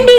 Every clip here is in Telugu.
mind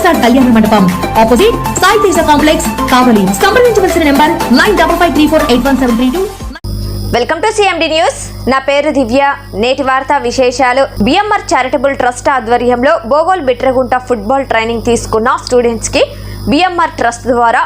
RSR Kalyana Mandapam opposite Sai Teja complex Kavali సంప్రదించవలసిన number nine double five three four eight one seven three two welcome to CMD news నా పేరు దివ్య. నేటి వార్తా విశేషాలు. బిఎంఆర్ చారిటబుల్ ట్రస్ట్ ఆధ్వర్యంలో బోగోల్ బిట్రగుంట ఫుట్బాల్ ట్రైనింగ్ తీసుకున్న స్టూడెంట్స్కి బిఎంఆర్ ట్రస్ట్ ద్వారా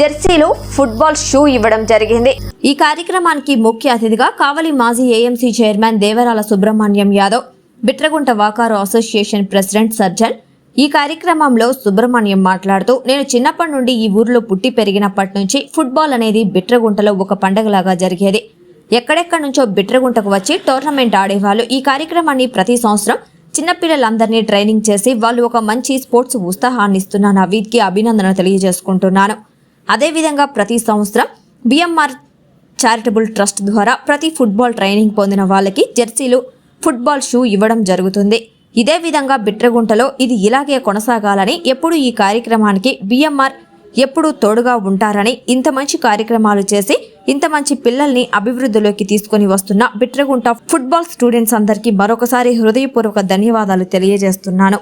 జెర్సీలు ఫుట్బాల్ షూ ఇవ్వడం జరిగింది. ఈ కార్యక్రమానికి ముఖ్య అతిథిగా కావలి మాజీ AMC chairman Devarala Subrahmanyam Yadav Bitragunta walkers association president surgeon ఈ కార్యక్రమంలో సుబ్రహ్మణ్యం మాట్లాడుతూ నేను చిన్నప్పటి నుండి ఈ ఊరిలో పుట్టి పెరిగినప్పటి నుంచి ఫుట్బాల్ అనేది బిట్రగుంటలో ఒక పండగలాగా జరిగేది. ఎక్కడెక్కడి నుంచో బిట్రగుంటకు వచ్చి టోర్నమెంట్ ఆడేవాళ్ళు. ఈ కార్యక్రమాన్ని ప్రతి సంవత్సరం చిన్నపిల్లలందరినీ ట్రైనింగ్ చేసి వాళ్ళు ఒక మంచి స్పోర్ట్స్ ఉత్సాహాన్ని ఇస్తున్న నవీద్కి అభినందన తెలియజేసుకుంటున్నాను. అదేవిధంగా ప్రతి సంవత్సరం బిఎంఆర్ చారిటబుల్ ట్రస్ట్ ద్వారా ప్రతి ఫుట్బాల్ ట్రైనింగ్ పొందిన వాళ్ళకి జెర్సీలు ఫుట్బాల్ షూ ఇవ్వడం జరుగుతుంది. ఇదే విధంగా బిట్రగుంటలో ఇది ఇలాగే కొనసాగాలని ఎప్పుడు ఈ కార్యక్రమానికి బిఎంఆర్ ఎప్పుడూ తోడుగా ఉంటారని ఇంత మంచి కార్యక్రమాలు చేసి ఇంత మంచి పిల్లల్ని అభివృద్ధిలోకి తీసుకొని వస్తున్న బిట్రగుంట ఫుట్బాల్ స్టూడెంట్స్ అందరికీ మరొకసారి హృదయపూర్వక ధన్యవాదాలు తెలియజేస్తున్నాను.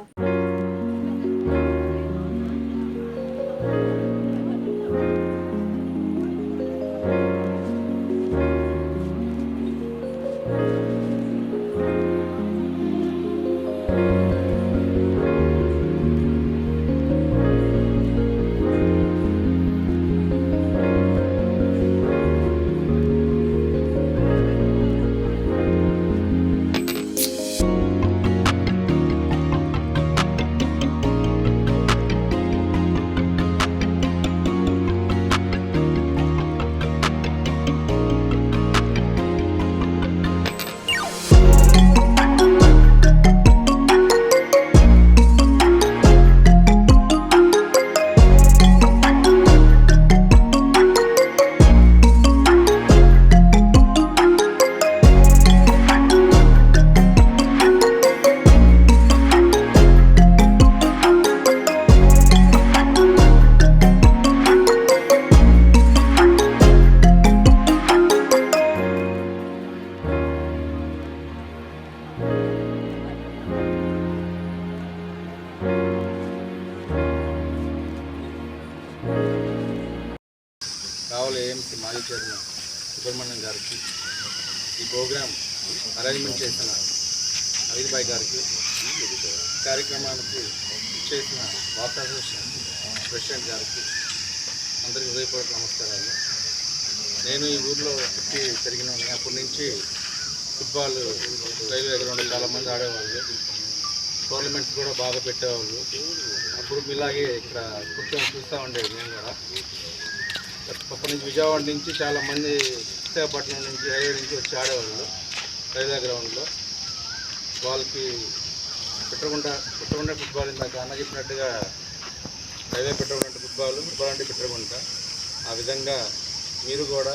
ఏఎంసీ మాజీ చైర్మన్ సుబ్రహ్మణ్యం గారికి ఈ ప్రోగ్రాం అరేంజ్మెంట్ చేసిన అవిద్ గారికి కార్యక్రమానికి చేసిన వార్తా అసోసియేషన్ ప్రెసిడెంట్ గారికి అందరికీ హృదయపూర్వక నమస్కారాలు. నేను ఈ ఊర్లో పుట్టి పెరిగిన అప్పటి నుంచి ఫుట్బాల్ రైల్వే గ్రౌండ్ చాలామంది ఆడేవాళ్ళు. టోర్నమెంట్స్ కూడా బాగా పెట్టేవాళ్ళు. అప్పుడు ఇలాగే ఇక్కడ కూర్చొని చూస్తూ ఉండేది నేను కూడా. అప్పటి నుంచి విజయవాడ నుంచి చాలామంది విశాఖపట్నం నుంచి హైవే నుంచి వచ్చి ఆడేవాళ్ళు రైల్వే గ్రౌండ్లో. వాళ్ళకి పెట్టకుండా పెట్టకుండా ఫుట్బాల్ ఇందాక అన్న చెప్పినట్టుగా రైల్వే పెట్టకుండా ఫుట్బాల్ ఫుట్బాల్ అంటే పెట్టకుండా ఆ విధంగా మీరు కూడా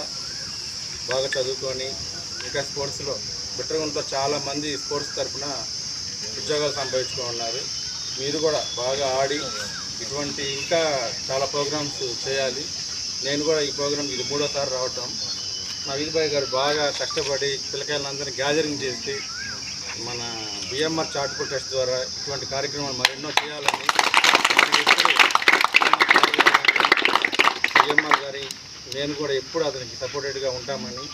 బాగా చదువుకొని ఇంకా స్పోర్ట్స్లో బిట్రగుంటలో చాలామంది స్పోర్ట్స్ తరఫున ఉద్యోగాలు సంపాదించుకున్నారు మీరు కూడా బాగా ఆడి ఇటువంటి ఇంకా చాలా ప్రోగ్రామ్స్ చేయాలి. నేను కూడా ఈ ప్రోగ్రామ్ ఇది మూడోసారి రావటం. మా వీధిబాయి గారు బాగా కష్టపడి పిల్లకాయలందరినీ గ్యాదరింగ్ చేసి మన బిఎంఆర్ చార్ట్బుల్ ట్రస్ట్ ద్వారా ఇటువంటి కార్యక్రమాలు మరెన్నో చేయాలని బిఎంఆర్ గారి నేను కూడా ఎప్పుడు అతనికి సపోర్టెడ్గా ఉంటామని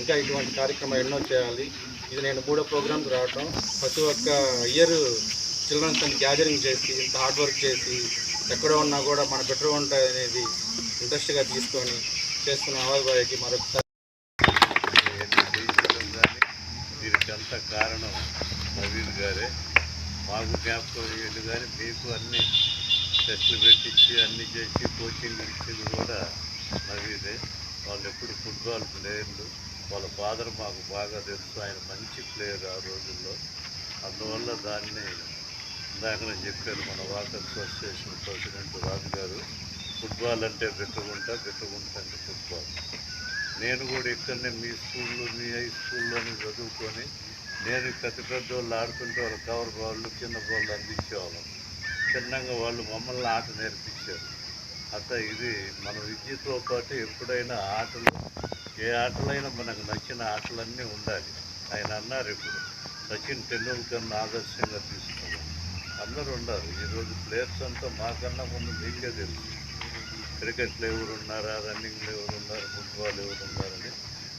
ఇంకా ఇటువంటి కార్యక్రమాలు ఎన్నో చేయాలి. ఇది నేను మూడో ప్రోగ్రామ్కి రావటం. ప్రతి ఒక్క ఇయర్ చిల్డ్రన్స్ అని గ్యాదరింగ్ చేసి ఇంత హార్డ్ వర్క్ చేసి ఎక్కడ ఉన్నా కూడా మన బెటర్ ఉంటాయి అనేది ఇంట్రెస్ట్గా తీసుకొని చేస్తున్న ఆవాజ్ బాయ్కి మరొకసారి జయించడం కారణం నవీన్ గారే. మాకు జ్ఞాపకం అయ్యేది కానీ మీకు అన్ని టెస్టులు పెట్టించి అన్ని చేసి కోచింగ్ ఇచ్చింది కూడా నవీనే. వాళ్ళు ఎప్పుడు ఫుట్బాల్ ప్లేయర్లు. వాళ్ళ ఫాదర్ మాకు బాగా తెలుసు. ఆయన మంచి ప్లేయర్ ఆ రోజుల్లో. అందువల్ల దాన్ని ఇందాకనే చెప్పారు మన వాటర్ అసోసియేషన్ ప్రెసిడెంట్ రాజు గారు ఫుట్బాల్ అంటే పెట్టుకుంటా పెట్టుకుంట అంటే ఫుట్బాల్. నేను కూడా ఇక్కడనే మీ స్కూల్లో మీ హై స్కూల్లోనే చదువుకొని నేను పెద్ద పెద్ద వాళ్ళు ఆడుతుంటే వాళ్ళు కవర్ బాళ్ళు చిన్న బాళ్ళు అందించేవాళ్ళం. చిన్నగా వాళ్ళు మమ్మల్ని ఆట నేర్పించారు. అట్లా ఇది మన విద్యతో పాటు ఎప్పుడైనా ఆటలు ఏ ఆటలైనా మనకు నచ్చిన ఆటలన్నీ ఉండాలి. ఆయన అన్నారు ఇప్పుడు సచిన్ టెండూల్కర్ని ఆదర్శంగా తీసుకున్నాం అందరూ ఉన్నారు. ఈరోజు ప్లేయర్స్ అంతా మాకన్నా ముందు మీకే తెలుసు. క్రికెట్లో ఎవరు ఉన్నారా? రన్నింగ్లో ఎవరు ఉన్నారు? ఫుట్బాల్ ఎవరు ఉన్నారని.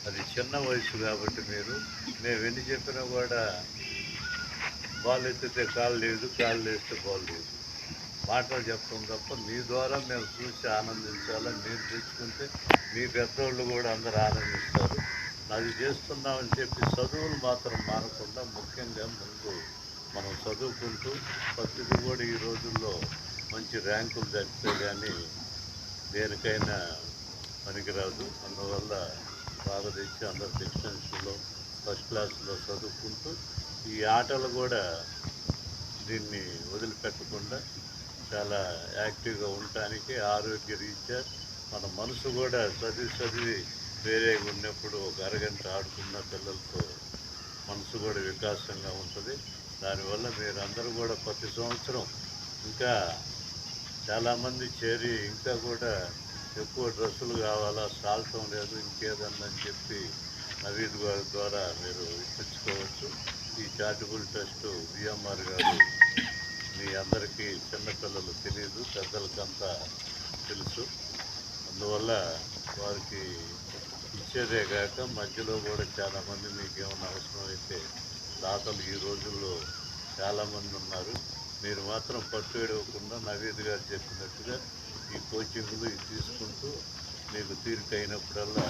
అది చిన్న వయసు కాబట్టి మీరు మేము ఎన్ని చెప్పినా కూడా బాల్ ఎత్తితే కాలు లేదు కాలు వేస్తే బాల్ లేదు. మాటలు చెప్తాం తప్ప మీ ద్వారా మేము చూసి ఆనందించాలని మీరు తెచ్చుకుంటే మీ పెద్దోళ్ళు కూడా అందరూ ఆనందిస్తారు. అది చేస్తున్నామని చెప్పి చదువులు మాత్రం మానకుండా ముఖ్యంగా ముందు మనం చదువుకుంటూ ప్రతిదీ కూడా ఈ రోజుల్లో మంచి ర్యాంకులు తెచ్చితే కానీ దేనికైనా పనికిరాదు. అందువల్ల బాగా తెచ్చి అందరు డిస్టెన్స్లో ఫస్ట్ క్లాస్లో చదువుకుంటూ ఈ ఆటలు కూడా దీన్ని వదిలిపెట్టకుండా చాలా యాక్టివ్గా ఉండటానికి ఆరోగ్య రీత్యా మన మనసు కూడా చదివి చదివి వేరేగా ఉన్నప్పుడు ఒక అరగంట ఆడుకున్న పిల్లలతో మనసు కూడా వికాసంగా ఉంటుంది. దానివల్ల మీరందరూ కూడా ప్రతి సంవత్సరం ఇంకా చాలామంది చేరి ఇంకా కూడా ఎక్కువ డ్రెస్సులు కావాలా సాల్టం లేదు ఇంకేదన్నా చెప్పి నవీన్ గారి ద్వారా మీరు ఇప్పించుకోవచ్చు. ఈ చారిటబుల్ ట్రస్ట్ విఎంఆర్ గారు మీ అందరికీ చిన్నపిల్లలు తెలియదు పెద్దలకంతా తెలుసు. అందువల్ల వారికి ఇచ్చేదే కాక మధ్యలో కూడా చాలామంది మీకు ఏమైనా అవసరమైతే దాతలు ఈ రోజుల్లో చాలామంది ఉన్నారు. మీరు మాత్రం పట్టు ఎడవకుండా నవీద్ గారు చెప్పినట్టుగా ఈ కోచింగ్లు ఇవి తీసుకుంటూ మీకు తీరిక అయినప్పుడల్లా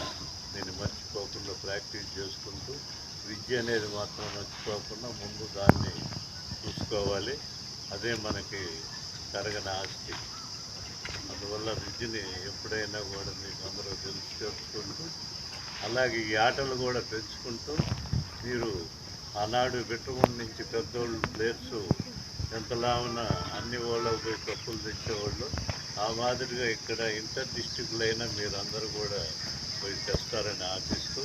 నేను మర్చిపోకుండా ప్రాక్టీస్ చేసుకుంటూ విద్య అనేది మాత్రం మర్చిపోకుండా ముందు దాన్ని చూసుకోవాలి. అదే మనకి కరగని ఆస్తి. అందువల్ల విద్యని ఎప్పుడైనా కూడా మీకు అందరూ తెలిసి తెలుసుకుంటూ అలాగే ఈ ఆటలు కూడా పెంచుకుంటూ మీరు ఆనాడు పెట్టుకుని నుంచి పెద్దోళ్ళు ప్లేయర్స్ ఎంతలా ఉన్న అన్ని వాళ్ళకు పోయి కప్పులు తెచ్చేవాళ్ళు. ఆ మాదిరిగా ఇక్కడ ఇంటర్ డిస్టిక్లు అయినా మీరందరూ కూడా పోయి తెస్తారని ఆశిస్తూ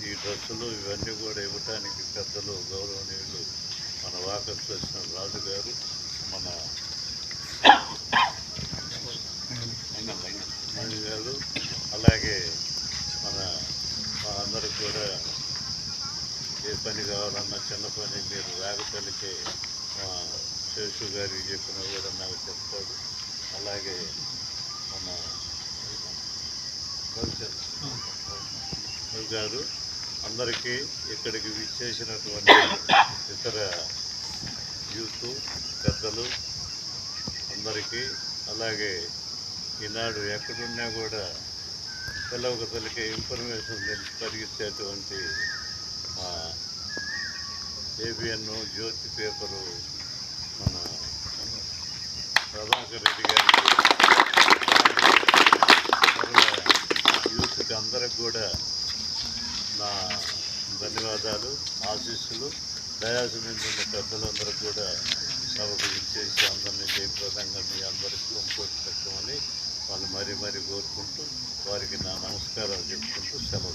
ఈ డ్రెస్సులు ఇవన్నీ కూడా ఇవ్వటానికి పెద్దలు గౌరవనీయులు మన వాకర్ వచ్చిన రాజు గారు మన రాజు గారు అలాగే మన మా అందరికి కూడా ఏ పని కావాలన్నా చిన్న పని మీరు రాగపల్లికి మా శేషు గారికి చెప్పినవి కూడా నాకు చెప్తాడు. అలాగే మన రవిచంద్ర గారు అందరికీ ఇక్కడికి విచ్చేసినటువంటి ఇతర యూత్ పెద్దలు అందరికీ అలాగే ఈనాడు ఎక్కడున్నా కూడా పిల్లవక తల్లికి ఇన్ఫర్మేషన్ తెలిసి పరిగెత్తేటువంటి మా ఏబిఎన్ జ్యోతి పేపరు మన ప్రభాకర్ రెడ్డి గారికి యూత్కి అందరికి కూడా నా ధన్యవాదాలు ఆశీస్సులు. దయాసు మీద ఉన్న పెద్దలందరికీ కూడా సభకు ఇచ్చేసి అందరినీ జయప్రదంగా మీ అందరికీ పంపుకోవచ్చు పెట్టమని వాళ్ళు మరీ మరీ కోరుకుంటూ వారికి నా నమస్కారాలు చెప్పుకుంటూ సెలవు